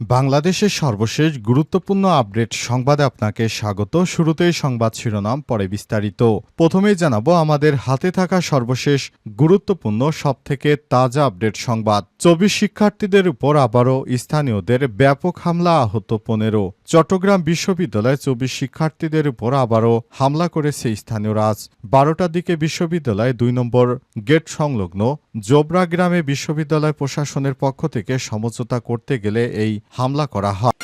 বাংলাদেশের সর্বশেষ গুরুত্বপূর্ণ আপডেট সংবাদে আপনাকে স্বাগত। শুরুতেই সংবাদ শিরোনাম, পরে বিস্তারিত। প্রথমেই জানাব আমাদের হাতে থাকা সর্বশেষ গুরুত্বপূর্ণ, সবথেকে তাজা আপডেট সংবাদ। চব্বিশ শিক্ষার্থীদের উপর আবারও স্থানীয়দের ব্যাপক হামলা আহত পনেরো। চট্টগ্রাম বিশ্ববিদ্যালয়ে চব্বিশ শিক্ষার্থীদের উপর আবারও হামলা করেছে স্থানীয়রা আজ বারোটার দিকে বিশ্ববিদ্যালয়ে দুই নম্বর গেট সংলগ্ন জোবরা গ্রামে বিশ্ববিদ্যালয় প্রশাসনের পক্ষ থেকে সমঝোতা করতে গেলে এই হামলা করা হয়।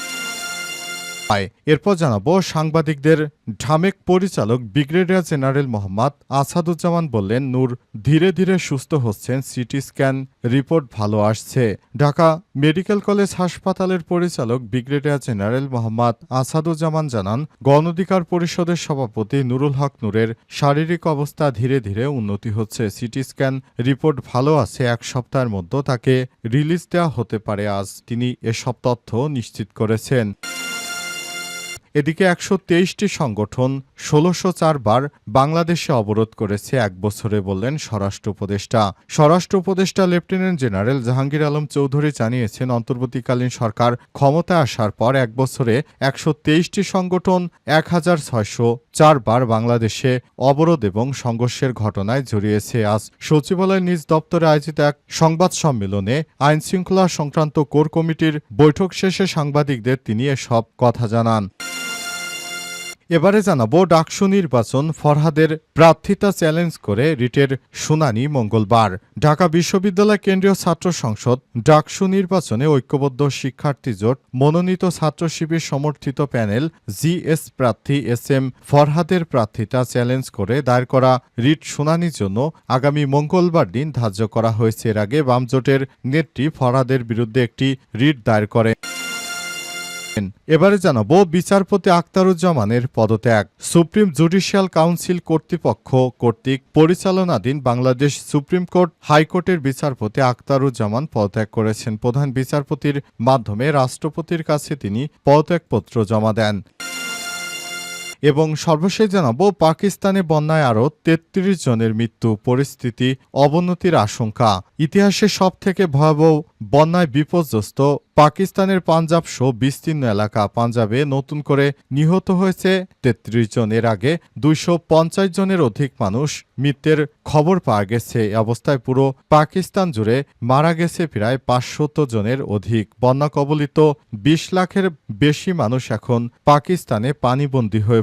হয়। এরপর জানাব, সাংবাদিকদের ঢামেক পরিচালক ব্রিগেডিয়ার জেনারেল মোহাম্মদ আসাদুজ্জামান বললেন, নূর ধীরে ধীরে সুস্থ হচ্ছেন, সিটি স্ক্যান রিপোর্ট ভালো আসছে। ঢাকা মেডিকেল কলেজ হাসপাতালের পরিচালক ব্রিগেডিয়ার জেনারেল মোহাম্মদ আসাদুজ্জামান জানান, গণঅধিকার পরিষদের সভাপতি নুরুল হক নূরের শারীরিক অবস্থা ধীরে ধীরে উন্নতি হচ্ছে। সিটি স্ক্যান রিপোর্ট ভালো আছে, এক সপ্তাহের মধ্যে তাকে রিলিজ দেওয়া হতে পারে। আজ তিনি এসব তথ্য নিশ্চিত করেছেন। এদিকে একশো তেইশটি সংগঠন ষোলোশো চারবার বাংলাদেশে অবরোধ করেছে এক বছরে বললেন স্বরাষ্ট্র উপদেষ্টা। স্বরাষ্ট্র উপদেষ্টা লেফটেন্যান্ট জেনারেল জাহাঙ্গীর আলম চৌধুরী জানিয়েছেন, অন্তর্বর্তীকালীন সরকার ক্ষমতায় আসার পর এক বছরে একশো তেইশটি সংগঠন এক হাজার ছয়শো চারবার বাংলাদেশে অবরোধ এবং সংঘর্ষের ঘটনায় জড়িয়েছে। আজ সচিবালয় নিজ দপ্তরে আয়োজিত এক সংবাদ সম্মেলনে আইনশৃঙ্খলা সংক্রান্ত কোর কমিটির বৈঠক শেষে সাংবাদিকদের তিনি এসব কথা জানান। এবারে জানাব ডাকসু নির্বাচন ফরহাদের প্রার্থিতা চ্যালেঞ্জ করে রিটের শুনানি মঙ্গলবার। ঢাকা বিশ্ববিদ্যালয় কেন্দ্রীয় ছাত্র সংসদ ডাকসু নির্বাচনে ঐক্যবদ্ধ শিক্ষার্থী জোট মনোনীত ছাত্র শিবির সমর্থিত প্যানেল জিএস প্রার্থী এস এম ফরহাদের প্রার্থিতা চ্যালেঞ্জ করে দায়ের করা রিট শুনানির জন্য আগামী মঙ্গলবার দিন ধার্য করা হয়েছে। এর আগে বামজোটের নেত্রী ফরহাদের বিরুদ্ধে একটি রিট দায়ের করে। এবারে জানাব, বিচারপতি আখতারুজ্জামানের পদত্যাগ। সুপ্রিম জুডিশিয়াল কাউন্সিল কর্তৃপক্ষ কর্তৃক পরিচালনাধীন বাংলাদেশ সুপ্রিম কোর্ট হাইকোর্টের বিচারপতি আক্তারুজ্জামান পদত্যাগ করেছেন। প্রধান বিচারপতির মাধ্যমে রাষ্ট্রপতির কাছে তিনি পদত্যাগপত্র জমা দেন। এবং সর্বশেষ জানাব, পাকিস্তানে বন্যায় আরও তেত্রিশ জনের মৃত্যু, পরিস্থিতি অবনতির আশঙ্কা। ইতিহাসে সব থেকে ভয়াবহ বন্যায় বিপর্যস্ত পাকিস্তানের পাঞ্জাব সহ বিস্তীর্ণ এলাকা। পাঞ্জাবে নতুন করে নিহত হয়েছে তেত্রিশ জন। এর আগে দুইশো পঞ্চাশ জনের অধিক মানুষ মৃত্যের খবর পাওয়া গেছে। অবস্থায় পুরো পাকিস্তান জুড়ে মারা গেছে প্রায় পাঁচশত জনের অধিক। বন্যা কবলিত বিশ লাখের বেশি মানুষ এখন পাকিস্তানে পানিবন্দী হয়ে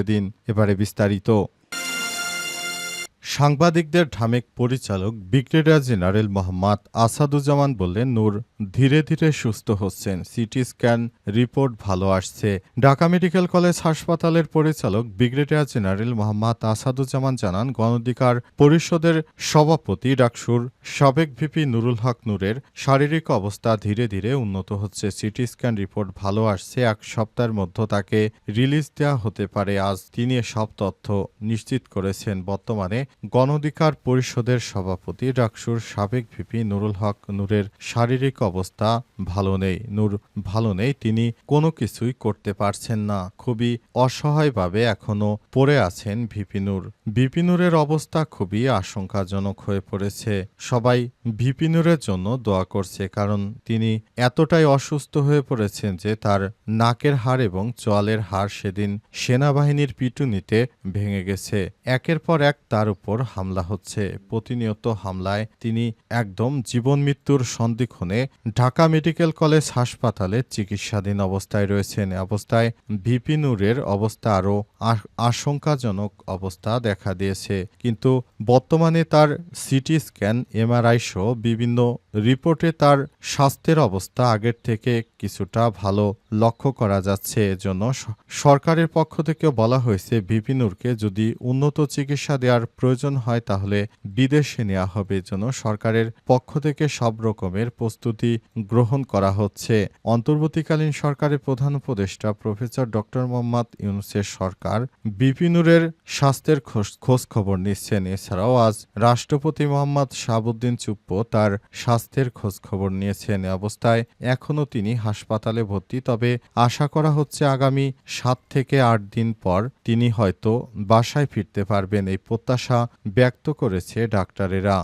দিন। এবারে বিস্তারিত সাংবাদিকদের ঢামেক পরিচালক ব্রিগেডিয়ার জেনারেল মোহাম্মদ আসাদুজ্জামান বললেন, নূর ধীরে ধীরে সুস্থ হচ্ছেন, সিটি স্ক্যান রিপোর্ট ভালো আসছে। ঢাকা মেডিকেল কলেজ হাসপাতালের পরিচালক ব্রিগেডিয়ার জেনারেল মোহাম্মদ আসাদুজ্জামান জানান, গণঅধিকার পরিষদের সভাপতি ডাকসুর সাবেক ভিপি নুরুল হক নূরের শারীরিক অবস্থা ধীরে ধীরে উন্নত হচ্ছে, সিটি স্ক্যান রিপোর্ট ভালো আসছে, এক সপ্তাহের মধ্যে তাকে রিলিজ দেওয়া হতে পারে, আজ তিনি সব তথ্য নিশ্চিত করেছেন। বর্তমানে গণঅধিকার পরিষদের সভাপতি ডাকসুর সাবেক ভিপি নুরুল হক নূরের শারীরিক অবস্থা ভালো নেই। নূর ভালো নেই, তিনি কোনো কিছুই করতে পারছেন না। খুবই অসহায়ভাবে এখনও পড়ে আছেন ভিপি নূর। ভিপি নূরের অবস্থা খুবই আশঙ্কাজনক হয়ে পড়েছে। সবাই ভিপি নূরের জন্য দোয়া করছে, কারণ তিনি এতটাই অসুস্থ হয়ে পড়েছেন যে তার নাকের হাড় এবং চোয়ালের হাড় সেদিন সেনাবাহিনীর পিটুনিতে ভেঙে গেছে। একের পর এক তার উপর হামলা হচ্ছে। প্রতিনিয়ত হামলায় তিনি একদম জীবন মৃত্যুর সন্দিক্ষণে ঢাকা মেডিকেল কলেজ হাসপাতালে চিকিৎসাধীন অবস্থায় রয়েছেন। অবস্থায় ভিপি নূরের অবস্থা আরও আশঙ্কাজনক অবস্থা দেখা দিয়েছে। কিন্তু বর্তমানে তার সিটি স্ক্যান, এমআরআই সহ বিভিন্ন রিপোর্টে তার স্বাস্থ্যের অবস্থা আগের থেকে কিছুটা ভালো লক্ষ্য করা যাচ্ছে। এজন্য সরকারের পক্ষ থেকে বলা হয়েছে বিপিনুরকে যদি উন্নত চিকিৎসা দেওয়ার প্রয়োজন হয় তাহলে বিদেশে নেওয়া হবে। এজন্য সরকারের পক্ষ থেকে সব রকমের প্রস্তুতি গ্রহণ করা হচ্ছে। অন্তর্বর্তীকালীন সরকারের প্রধান উপদেষ্টা প্রফেসর ডক্টর মোহাম্মদ ইউনুসের সরকার বিপিনুরের স্বাস্থ্যের খোঁজ খবর নিচ্ছেন এছাড়াও আজ রাষ্ট্রপতি মোহাম্মদ শাহাবুদ্দিন চুপ্পো তার স্বাস্থ্যের খোঁজ খবর নিয়েছেন অবস্থায় এখনও তিনি হাসপাতালে ভর্তি, তবে আশা করা হচ্ছে আগামী সাত থেকে আট দিন পর তিনি হয়তো বাসায় ফিরতে পারবেন। এই প্রত্যাশা ব্যক্ত করেছে ডাক্তারেরা।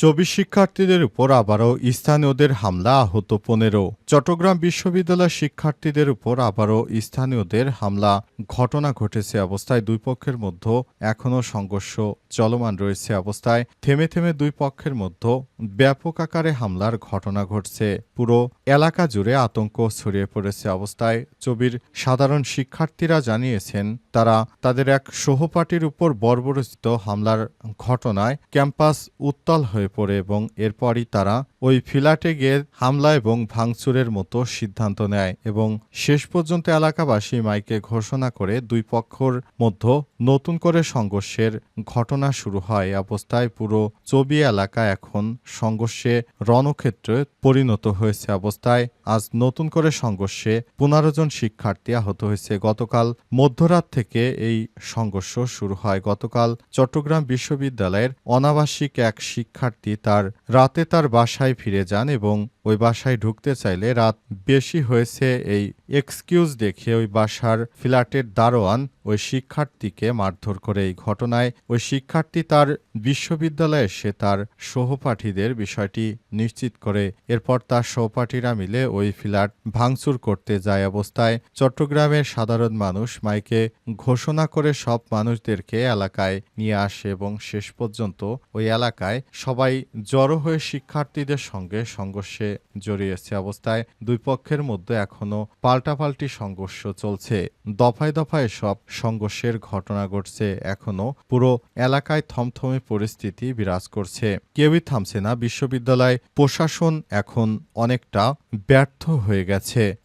চব্বিশ শিক্ষার্থীদের উপর আবারও স্থানীয়দের হামলা আহত পনেরো। চট্টগ্রাম বিশ্ববিদ্যালয়ের শিক্ষার্থীদের উপর আবারও স্থানীয়দের হামলা। ঘটনা ঘটেছে অবস্থায় দুই পক্ষের মধ্যে। এখনও সংঘর্ষ চলমান রয়েছে অবস্থায়। থেমে থেমে দুই পক্ষের মধ্যে ব্যাপক আকারে হামলার ঘটনা ঘটছে। পুরো এলাকা জুড়ে আতঙ্ক ছড়িয়ে পড়েছে অবস্থায়। চবির সাধারণ শিক্ষার্থীরা জানিয়েছেন, তারা তাদের এক সহপাঠীর উপর বর্বরচিত হামলার ঘটনায় ক্যাম্পাস উত্তাল হয়ে পড়ে এবং এরপরই তারা ওই ফ্ল্যাটে গিয়ে হামলা এবং ভাঙচুরের মতো সিদ্ধান্ত নেয় এবং শেষ পর্যন্ত এলাকাবাসী মাইকে ঘোষণা করে দুই পক্ষর মধ্যে নতুন করে সংঘর্ষের ঘটনা শুরু হয়। অবস্থায় পুরো চবি এলাকা এখন সংঘর্ষে রণক্ষেত্রে পরিণত হয়েছে। অবস্থায় আজ নতুন করে সংঘর্ষে পনেরো জন শিক্ষার্থী আহত হয়েছে। গতকাল মধ্যরাত থেকে এই সংঘর্ষ শুরু হয়। গতকাল চট্টগ্রাম বিশ্ববিদ্যালয়ের অনাবাসিক এক শিক্ষার্থী তার রাতে তার বাসায় ফিরে যান এবং ওই বাসায় ঢুকতে চাইলে রাত বেশি হয়েছে এই এক্সকিউজ দেখে ওই বাসার ফ্ল্যাটের দারোয়ান ওই শিক্ষার্থীকে মারধর করে। এই ঘটনায় ওই শিক্ষার্থী তার বিশ্ববিদ্যালয়ে এসে তার সহপাঠীদের বিষয়টি নিশ্চিত করে। এরপর তার সহপাঠীরা মিলে ওই ফ্ল্যাট ভাঙচুর করতে যায় অবস্থায়। চট্টগ্রামের সাধারণ মানুষ মাইকে ঘোষণা করে সব মানুষদেরকে এলাকায় নিয়ে আসে এবং শেষ পর্যন্ত ওই এলাকায় সবাই জড়ো হয়ে শিক্ষার্থীদের সঙ্গে সংঘর্ষে জড়িয়েছে অবস্থায়। দুই পক্ষের মধ্যে এখনও পাল্টাপাল্টি সংঘর্ষ চলছে। দফায় দফায় সব সংঘর্ষের ঘটনা ঘটছে। এখনও পুরো এলাকায় থমথমে পরিস্থিতি বিরাজ করছে। কেউই থামছে না। বিশ্ববিদ্যালয় প্রশাসন এখন অনেকটা ব্যর্থ হয়ে গেছে।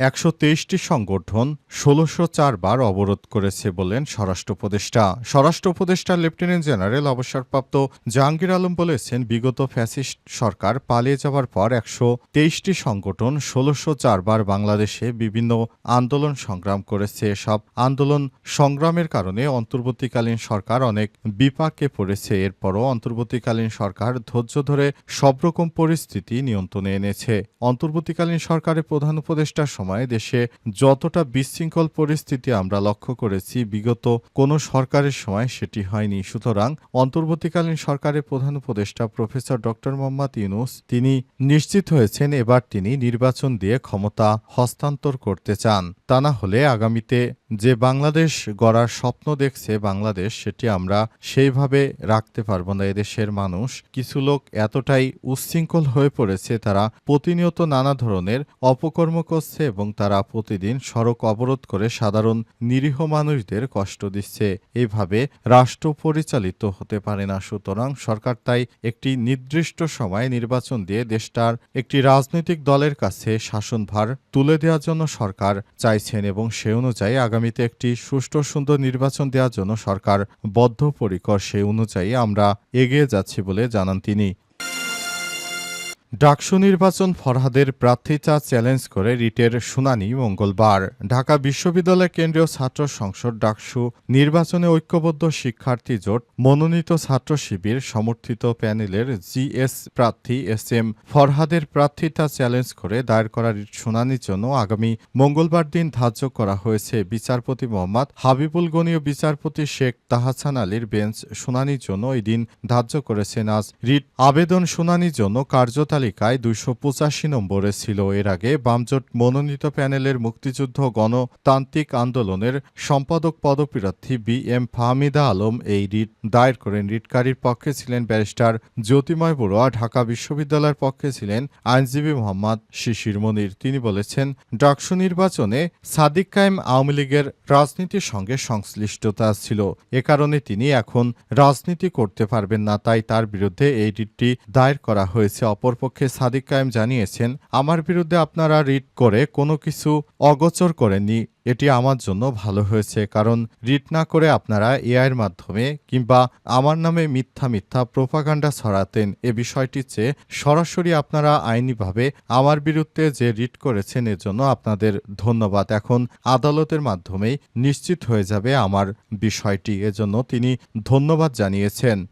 একশো তেইশটি সংগঠন ষোলোশো চারবার অবরোধ করেছে বলেন স্বরাষ্ট্র উপদেষ্টা। স্বরাষ্ট্র উপদেষ্টা লেফটেন্যান্ট জেনারেল, অবসরপ্রাপ্ত জাহাঙ্গীর আলম বলেছেন, বিগত ফ্যাসিস্ট সরকার পালিয়ে যাওয়ার পর একশো তেইশটি সংগঠন ষোলোশো চারবার বাংলাদেশে বিভিন্ন আন্দোলন সংগ্রাম করেছে। সব আন্দোলন সংগ্রামের কারণে অন্তর্বর্তীকালীন সরকার অনেক বিপাকে পড়েছে। এরপরও অন্তর্বর্তীকালীন সরকার ধৈর্য ধরে সব রকম পরিস্থিতি নিয়ন্ত্রণে এনেছে। অন্তর্বর্তীকালীন সরকারের প্রধান উপদেষ্টার সময় দেশে যতটা বিশৃঙ্খল পরিস্থিতি আমরা লক্ষ্য করেছি, বিগত কোনো সরকারের সময় সেটি হয়নি। সুতরাং অন্তর্বর্তীকালীন সরকারের প্রধান উপদেষ্টা প্রফেসর ডক্টর মোহাম্মদ ইউনুস তিনি নিশ্চিত হয়েছেন এবার তিনি নির্বাচন দিয়ে ক্ষমতা হস্তান্তর করতে চান। তা না হলে আগামীতে যে বাংলাদেশ গড়ার স্বপ্ন দেখছে বাংলাদেশ, সেটি আমরা সেইভাবে রাখতে পারব না। এদেশের মানুষ কিছু লোক এতটাই উচ্ছৃঙ্খল হয়ে পড়েছে, তারা প্রতিনিয়ত নানা ধরনের অপকর্ম করছে এবং তারা প্রতিদিন সড়ক অবরোধ করে সাধারণ নিরীহ মানুষদের কষ্ট দিচ্ছে। এইভাবে রাষ্ট্র পরিচালিত হতে পারে না। সুতরাং সরকার তাই একটি নির্দিষ্ট সময় নির্বাচন দিয়ে দেশটার একটি রাজনৈতিক দলের কাছে শাসনভার তুলে দেওয়ার জন্য সরকার চাইছেন এবং সে অনুযায়ী আগামীতে একটি সুষ্ঠু সুন্দর নির্বাচন দেওয়ার জন্য সরকার বদ্ধপরিকর। সে অনুযায়ী আমরা এগিয়ে যাচ্ছি বলে জানান তিনি। ডাকসু নির্বাচন ফরহাদের প্রার্থিতা চ্যালেঞ্জ করে রিটের শুনানি মঙ্গলবার। ঢাকা বিশ্ববিদ্যালয় কেন্দ্রীয় ছাত্র সংসদ ডাকসু নির্বাচনে ঐক্যবদ্ধ শিক্ষার্থী জোট মনোনীত ছাত্র শিবির সমর্থিত প্যানেলের জিএস প্রার্থী এস এম ফরহাদের প্রার্থিতা চ্যালেঞ্জ করে দায়ের করা রিট শুনানির জন্য আগামী মঙ্গলবার দিন ধার্য করা হয়েছে। বিচারপতি মোহাম্মদ হাবিবুল গনীয় বিচারপতি শেখ তাহাসান আলীর বেঞ্চ শুনানির জন্য এই দিন ধার্য করেছেন। আজ রিট আবেদন শুনানির জন্য কার্যতালিকা তালিকায় দুইশো পঁচাশি নম্বরে ছিল। এর আগে বামজোট মনোনীত প্যানেলের মুক্তিযুদ্ধ, গণতান্ত্রিক আন্দোলনের সম্পাদক পদপ্রার্থী বি এম ফাহমিদা আলম এই রিট দায়ের করেন। রিটকারীর পক্ষে ছিলেন ব্যারিস্টার জ্যোতিময় বড়ুয়া, ঢাকা বিশ্ববিদ্যালয়ের পক্ষে ছিলেন আইনজীবী মোহাম্মদ শিশির মনির। তিনি বলেছেন, ডাকসু নির্বাচনে সাদিক কায়েম আওয়ামী লীগের রাজনীতির সঙ্গে সংশ্লিষ্টতা ছিল। এ কারণে তিনি এখন রাজনীতি করতে পারবেন না, তাই তার বিরুদ্ধে এই রিটটি দায়ের করা হয়েছে। অপরপক্ষে সাদিক কায়েম জানিয়েছেন, আমার বিরুদ্ধে আপনারা রিট করে কোনো কিছু অগোচর করেননি। এটি আমার জন্য ভালো হয়েছে, কারণ রিট না করে আপনারা এআইয়ের মাধ্যমে কিংবা আমার নামে মিথ্যা মিথ্যা প্রোপাগান্ডা ছড়াতেন। এ বিষয়টির চেয়ে সরাসরি আপনারা আইনিভাবে আমার বিরুদ্ধে যে রিট করেছেন, এর জন্য আপনাদের ধন্যবাদ। এখন আদালতের মাধ্যমেই নিশ্চিত হয়ে যাবে আমার বিষয়টি। এজন্য তিনি ধন্যবাদ জানিয়েছেন।